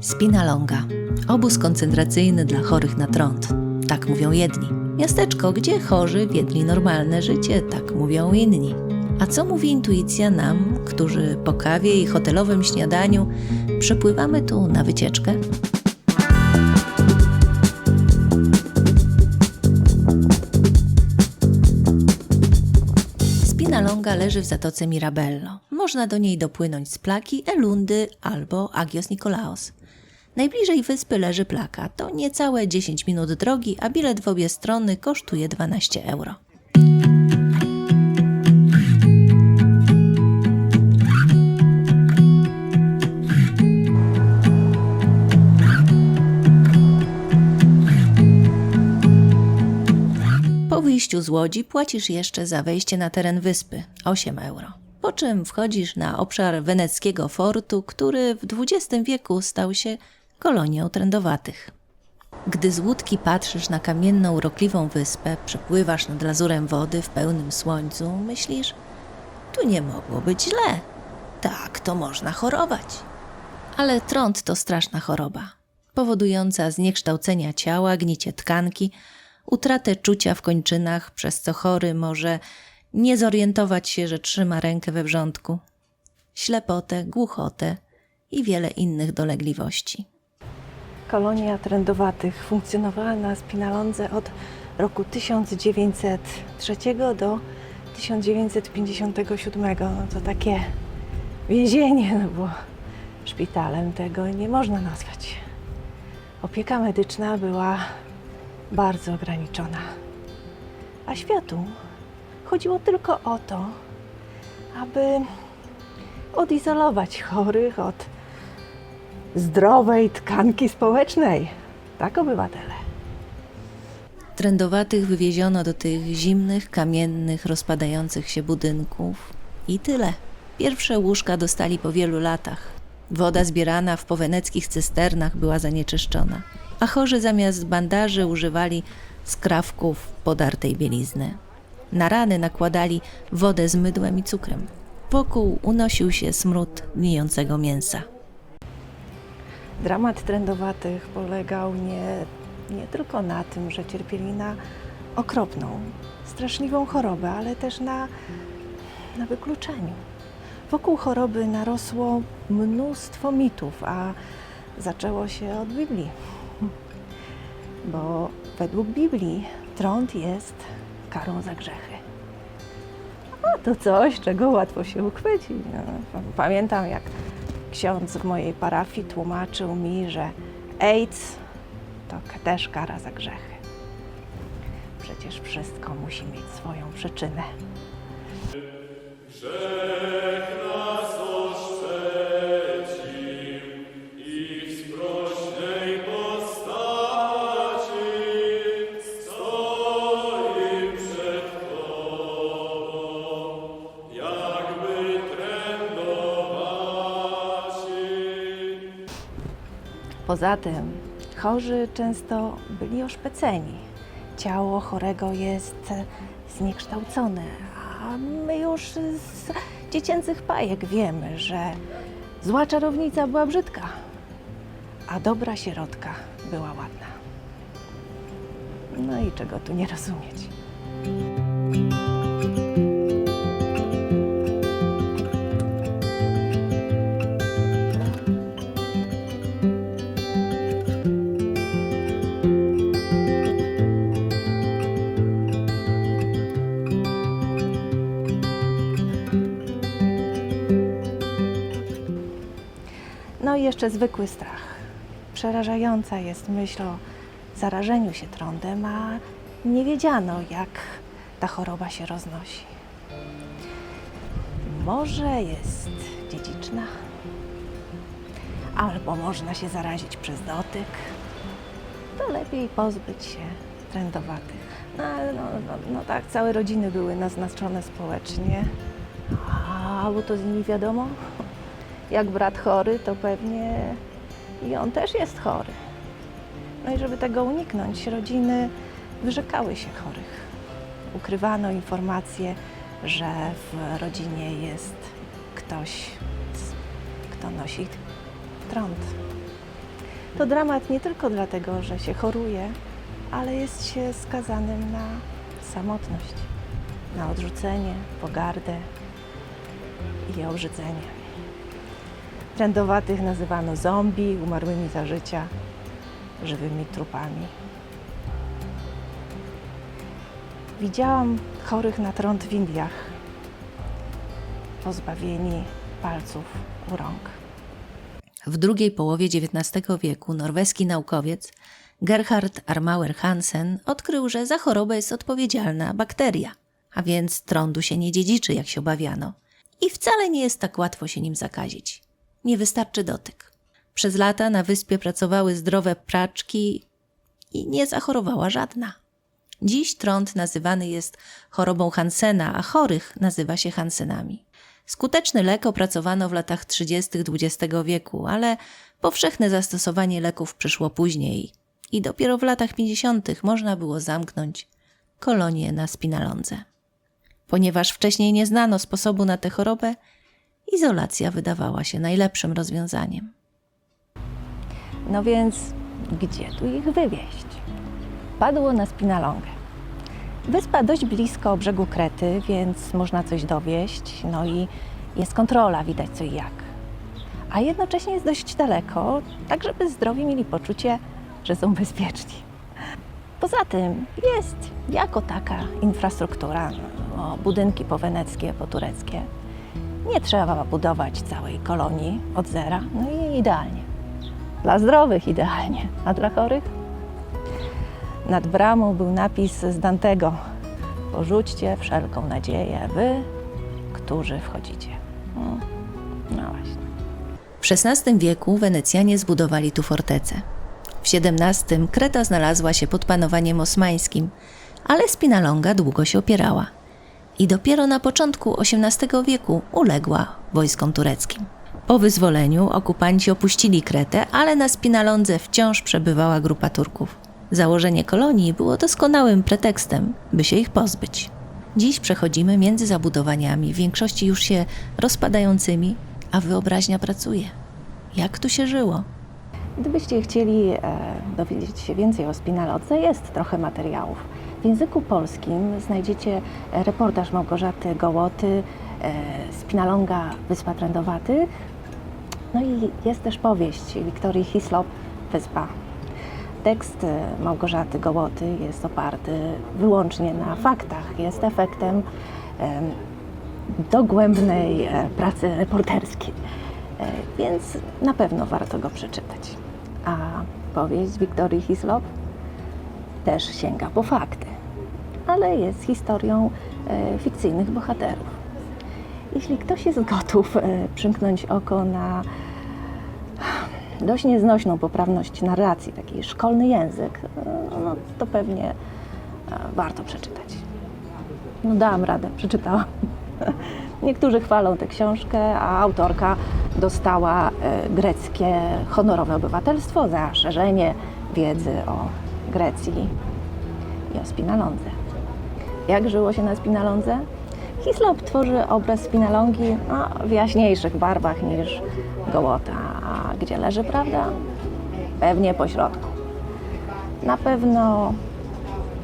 Spinalonga. Obóz koncentracyjny dla chorych na trąd. Tak mówią jedni. Miasteczko, gdzie chorzy wiedli normalne życie, tak mówią inni. A co mówi intuicja nam, którzy po kawie i hotelowym śniadaniu przepływamy tu na wycieczkę? Spinalonga leży w zatoce Mirabello. Można do niej dopłynąć z plaki Elundy albo Agios Nikolaos. Najbliżej wyspy leży plaka. To niecałe 10 minut drogi, a bilet w obie strony kosztuje 12 euro. Po wyjściu z łodzi płacisz jeszcze za wejście na teren wyspy 8 euro. Po czym wchodzisz na obszar weneckiego fortu, który w XX wieku stał się kolonią trędowatych. Gdy z łódki patrzysz na kamienną, urokliwą wyspę, przepływasz nad lazurem wody w pełnym słońcu, myślisz, tu nie mogło być źle. Tak, to można chorować. Ale trąd to straszna choroba, powodująca zniekształcenia ciała, gnicie tkanki, utratę czucia w kończynach, przez co chory może nie zorientować się, że trzyma rękę we wrzątku, ślepotę, głuchotę i wiele innych dolegliwości. Kolonia trędowatych funkcjonowała na Spinalondze od roku 1903 do 1957. No to takie więzienie, no bo szpitalem tego nie można nazwać. Opieka medyczna była bardzo ograniczona. A światu chodziło tylko o to, aby odizolować chorych od zdrowej tkanki społecznej. Tak, obywatele. Trędowatych wywieziono do tych zimnych, kamiennych, rozpadających się budynków i tyle. Pierwsze łóżka dostali po wielu latach. Woda zbierana w poweneckich cysternach była zanieczyszczona, a chorzy zamiast bandaży używali skrawków podartej bielizny. Na rany nakładali wodę z mydłem i cukrem. Wokół unosił się smród gnijącego mięsa. Dramat trędowatych polegał nie, nie tylko na tym, że cierpieli na okropną, straszliwą chorobę, ale też na, na wykluczeniu. Wokół choroby narosło mnóstwo mitów, a zaczęło się od Biblii. Bo według Biblii trąd jest karą za grzechy. A to coś, czego łatwo się uchwycić. No, pamiętam, jak ksiądz w mojej parafii tłumaczył mi, że AIDS to też kara za grzechy. Przecież wszystko musi mieć swoją przyczynę. Poza tym chorzy często byli oszpeceni. Ciało chorego jest zniekształcone, a my już z dziecięcych bajek wiemy, że zła czarownica była brzydka, a dobra sierotka była ładna. No i czego tu nie rozumieć? No i jeszcze zwykły strach. Przerażająca jest myśl o zarażeniu się trądem, a nie wiedziano, jak ta choroba się roznosi. Może jest dziedziczna, albo można się zarazić przez dotyk. To lepiej pozbyć się trędowatych. No, no, no, no tak, całe rodziny były naznaczone społecznie. A, bo to z nimi wiadomo, jak brat chory, to pewnie i on też jest chory. No i żeby tego uniknąć, rodziny wyrzekały się chorych. Ukrywano informację, że w rodzinie jest ktoś, kto nosi trąd. To dramat nie tylko dlatego, że się choruje, ale jest się skazanym na samotność, na odrzucenie, pogardę i obrzydzenie. Trędowatych nazywano zombie, umarłymi za życia, żywymi trupami. Widziałam chorych na trąd w Indiach, pozbawieni palców u rąk. W drugiej połowie XIX wieku norweski naukowiec Gerhard Armauer Hansen odkrył, że za chorobę jest odpowiedzialna bakteria, a więc trądu się nie dziedziczy, jak się obawiano. I wcale nie jest tak łatwo się nim zakazić. Nie wystarczy dotyk. Przez lata na wyspie pracowały zdrowe praczki i nie zachorowała żadna. Dziś trąd nazywany jest chorobą Hansena, a chorych nazywa się Hansenami. Skuteczny lek opracowano w latach 30. XX wieku, ale powszechne zastosowanie leków przyszło później i dopiero w latach 50. można było zamknąć kolonię na spinalądze. Ponieważ wcześniej nie znano sposobu na tę chorobę, izolacja wydawała się najlepszym rozwiązaniem. No więc gdzie tu ich wywieźć? Padło na Spinalongę. Wyspa dość blisko brzegu Krety, więc można coś dowieść, no i jest kontrola, widać co i jak. A jednocześnie jest dość daleko, tak żeby zdrowi mieli poczucie, że są bezpieczni. Poza tym jest jako taka infrastruktura, no, budynki poweneckie, potureckie. Nie trzeba budować całej kolonii od zera, no i idealnie. Dla zdrowych idealnie, a dla chorych? Nad bramą był napis z Dantego: Porzućcie wszelką nadzieję, wy, którzy wchodzicie. Mm, No właśnie. W XVI wieku Wenecjanie zbudowali tu fortecę. W XVII Kreta znalazła się pod panowaniem osmańskim, ale Spinalonga długo się opierała. I dopiero na początku XVIII wieku uległa wojskom tureckim. Po wyzwoleniu okupanci opuścili Kretę, ale na Spinalondze wciąż przebywała grupa Turków. Założenie kolonii było doskonałym pretekstem, by się ich pozbyć. Dziś przechodzimy między zabudowaniami, w większości już się rozpadającymi, a wyobraźnia pracuje. Jak tu się żyło? Gdybyście chcieli e, dowiedzieć się więcej o Spinalodze, jest trochę materiałów. W języku polskim znajdziecie e, reportaż Małgorzaty Gołoty, e, Spinalonga, Wyspa Trędowatych. No i jest też powieść Wiktorii Hislop, Wyspa. Tekst e, Małgorzaty Gołoty jest oparty wyłącznie na faktach. Jest efektem em, dogłębnej pracy reporterskiej. Więc na pewno warto go przeczytać. A powieść Wiktorii Hislop też sięga po fakty, ale jest historią e, fikcyjnych bohaterów. Jeśli ktoś jest gotów e, przymknąć oko na dość nieznośną poprawność narracji, taki szkolny język, e, no to pewnie warto przeczytać. No dałam radę, przeczytałam. Niektórzy chwalą tę książkę, a autorka dostała greckie honorowe obywatelstwo za szerzenie wiedzy o Grecji i o Spinalondze. Jak żyło się na Spinalondze? Hislop tworzy obraz Spinalongi no, w jaśniejszych barwach niż Gołota. A gdzie leży prawda? Pewnie po środku. Na pewno,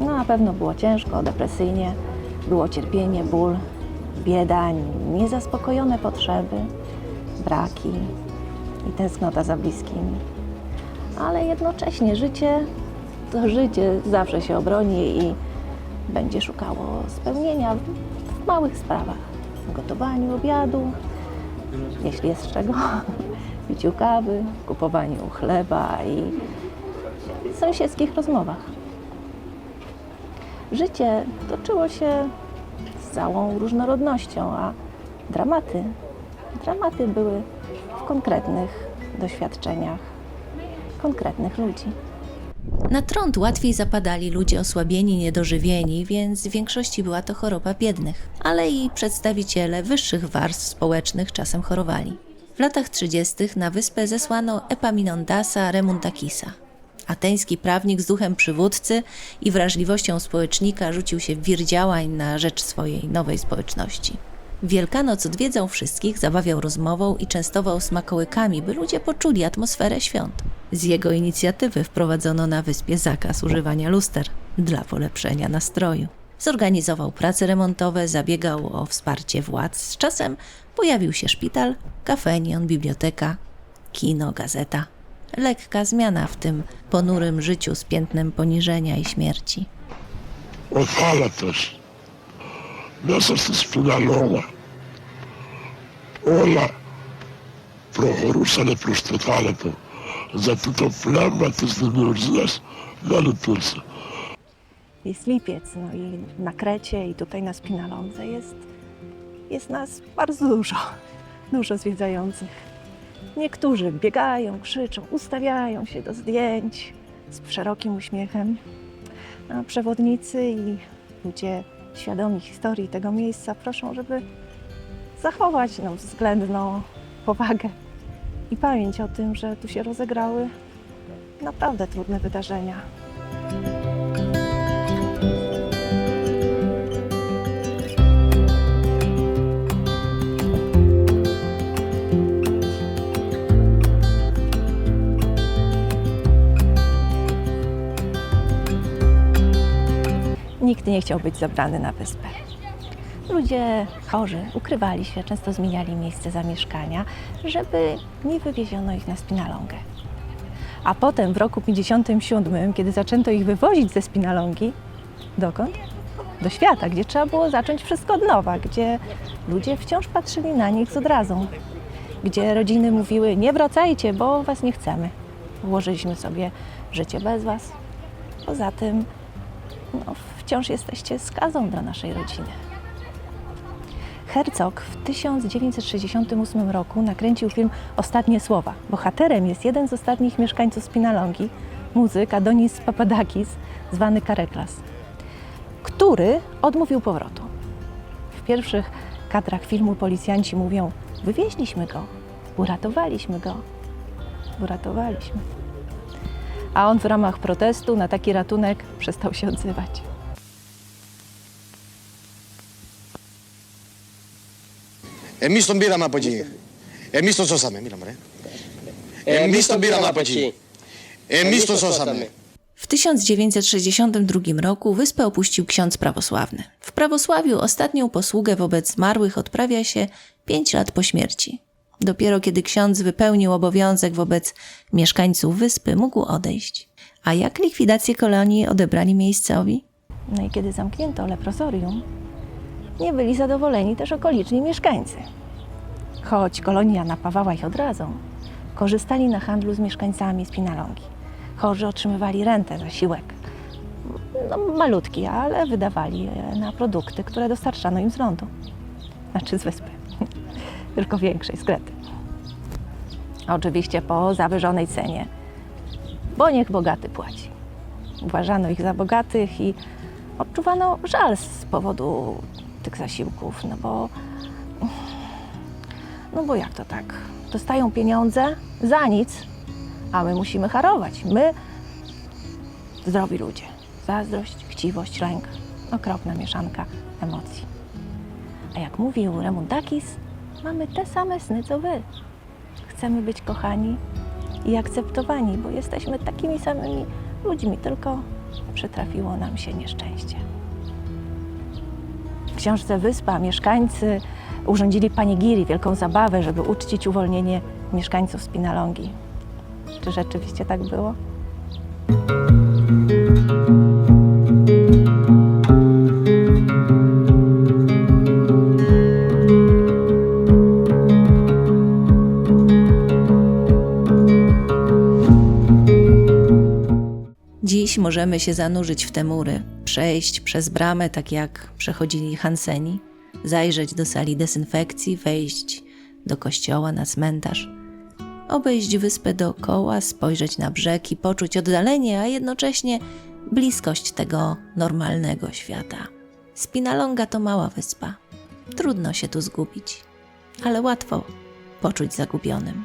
no, na pewno było ciężko, depresyjnie, było cierpienie, ból, bieda, niezaspokojone potrzeby, braki i tęsknota za bliskimi. Ale jednocześnie życie to życie zawsze się obroni i będzie szukało spełnienia w, małych sprawach. W gotowaniu obiadu, jeśli jest z czego, piciu kawy, kupowaniu chleba i sąsiedzkich rozmowach. Życie toczyło się z całą różnorodnością, a dramaty, dramaty były w konkretnych doświadczeniach konkretnych ludzi. Na trąd łatwiej zapadali ludzie osłabieni, niedożywieni, więc w większości była to choroba biednych, ale i przedstawiciele wyższych warstw społecznych czasem chorowali. W latach 30. na wyspę zesłano Epaminondasa Remuntakisa. Ateński prawnik z duchem przywódcy i wrażliwością społecznika rzucił się w wir działań na rzecz swojej nowej społeczności. Wielkanoc odwiedzał wszystkich, zabawiał rozmową i częstował smakołykami, by ludzie poczuli atmosferę świąt. Z jego inicjatywy wprowadzono na wyspie zakaz używania luster dla polepszenia nastroju. Zorganizował prace remontowe, zabiegał o wsparcie władz. Z czasem pojawił się szpital, kafenion, biblioteka, kino, gazeta. Lekka zmiana w tym ponurym życiu z piętnem poniżenia i śmierci. Odpala też. Miasto jest spinalowa. Ola. Prochorusa le prostotale to. Zatoka Flama no, to jest ten nasz Malotulce. Jest lipiec, no i na Krecie i tutaj na Spinalądze jest, jest nas bardzo dużo, dużo zwiedzających. Niektórzy biegają, krzyczą, ustawiają się do zdjęć z szerokim uśmiechem. A przewodnicy i ludzie świadomi historii tego miejsca proszą, żeby zachować no, względną powagę i pamięć o tym, że tu się rozegrały naprawdę trudne wydarzenia. Nikt nie chciał być zabrany na wyspę. Ludzie chorzy ukrywali się, często zmieniali miejsce zamieszkania, żeby nie wywieziono ich na Spinalongę. A potem w roku 57, kiedy zaczęto ich wywozić ze Spinalongi, dokąd? Do świata, gdzie trzeba było zacząć wszystko od nowa, gdzie ludzie wciąż patrzyli na nich z odrazą, gdzie rodziny mówiły: Nie wracajcie, bo was nie chcemy. Ułożyliśmy sobie życie bez was. Poza tym no, wciąż jesteście skazą dla naszej rodziny. Herzog w 1968 roku nakręcił film Ostatnie słowa. Bohaterem jest jeden z ostatnich mieszkańców Spinalongi, muzyk Adonis Papadakis, zwany Kareklas, który odmówił powrotu. W pierwszych kadrach filmu policjanci mówią: Wywieźliśmy go, uratowaliśmy go, uratowaliśmy a on w ramach protestu na taki ratunek przestał się odzywać. Εμείς τον πήραμε από εκεί. Εμείς τον σώσαμε. Μίλα μωρέ. Εμείς τον πήραμε από εκεί. Εμείς τον σώσαμε. W 1962 roku wyspę opuścił ksiądz prawosławny. W prawosławiu ostatnią posługę wobec zmarłych odprawia się 5 lat po śmierci. Dopiero kiedy ksiądz wypełnił obowiązek wobec mieszkańców wyspy, mógł odejść. A jak likwidację kolonii odebrali miejscowi? No i kiedy zamknięto leprosorium, nie byli zadowoleni też okoliczni mieszkańcy. Choć kolonia napawała ich odrazą, korzystali na handlu z mieszkańcami Spinalongi. Chorzy otrzymywali rentę, zasiłek. No, malutki, ale wydawali je na produkty, które dostarczano im z lądu. Znaczy z wyspy. Tylko większej, z Krety. Oczywiście po zawyżonej cenie, bo niech bogaty płaci. Uważano ich za bogatych i odczuwano żal z powodu tych zasiłków, no bo no bo jak to tak? Dostają pieniądze za nic, a my musimy harować. My, zdrowi ludzie. Zazdrość, chciwość, lęk. Okropna mieszanka emocji. A jak mówił Remundakis, mamy te same sny co wy. Chcemy być kochani i akceptowani, bo jesteśmy takimi samymi ludźmi, tylko przytrafiło nam się nieszczęście. Książce Wyspa mieszkańcy urządzili panigiri, wielką zabawę, żeby uczcić uwolnienie mieszkańców Spinalongi. Czy rzeczywiście tak było? Dziś możemy się zanurzyć w te mury, przejść przez bramę tak jak przechodzili Hanseni, zajrzeć do sali dezynfekcji, wejść do kościoła na cmentarz, obejść wyspę dookoła, spojrzeć na brzeg i poczuć oddalenie, a jednocześnie bliskość tego normalnego świata. Spinalonga to mała wyspa. Trudno się tu zgubić, ale łatwo poczuć zagubionym.